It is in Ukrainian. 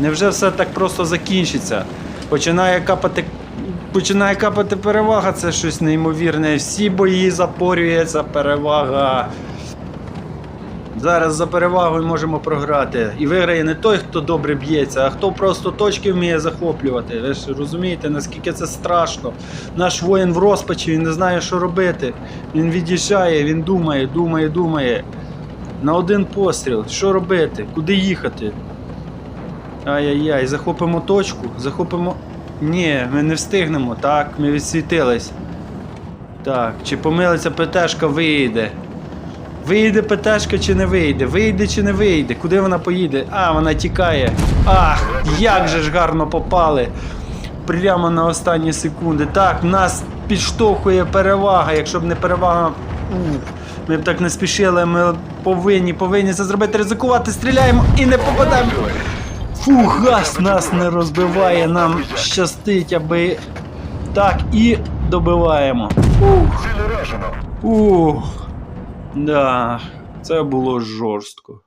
Невже все так просто закінчиться? Починає капати. Починає капати перевага, це щось неймовірне. Всі бої запорюється перевага. Зараз за перевагою можемо програти. І виграє не той, хто добре б'ється, а хто просто точки вміє захоплювати. Ви ж розумієте, наскільки це страшно. Наш воїн в розпачі, він не знає, що робити. Він від'їжджає, він думає, думає, думає. На один постріл. Що робити? Куди їхати? Ай-яй-яй, захопимо точку, захопимо. Ні, ми не встигнемо. Так, ми відсвітились. Так, чи помилиться ПТшка, вийде. Вийде ПТшка чи не вийде? Вийде чи не вийде? Куди вона поїде? А, вона тікає. Ах, як же ж гарно попали. Прямо на останні секунди. Так, нас підштовхує перевага. Якщо б не перевага. Ми б так не спішили, ми повинні, повинні це зробити, ризикувати, стріляємо і не попадаємо. Фух, газ нас не розбиває, нам щастить, аби. Так, і добиваємо. Ух. Ух. Да, це було жорстко.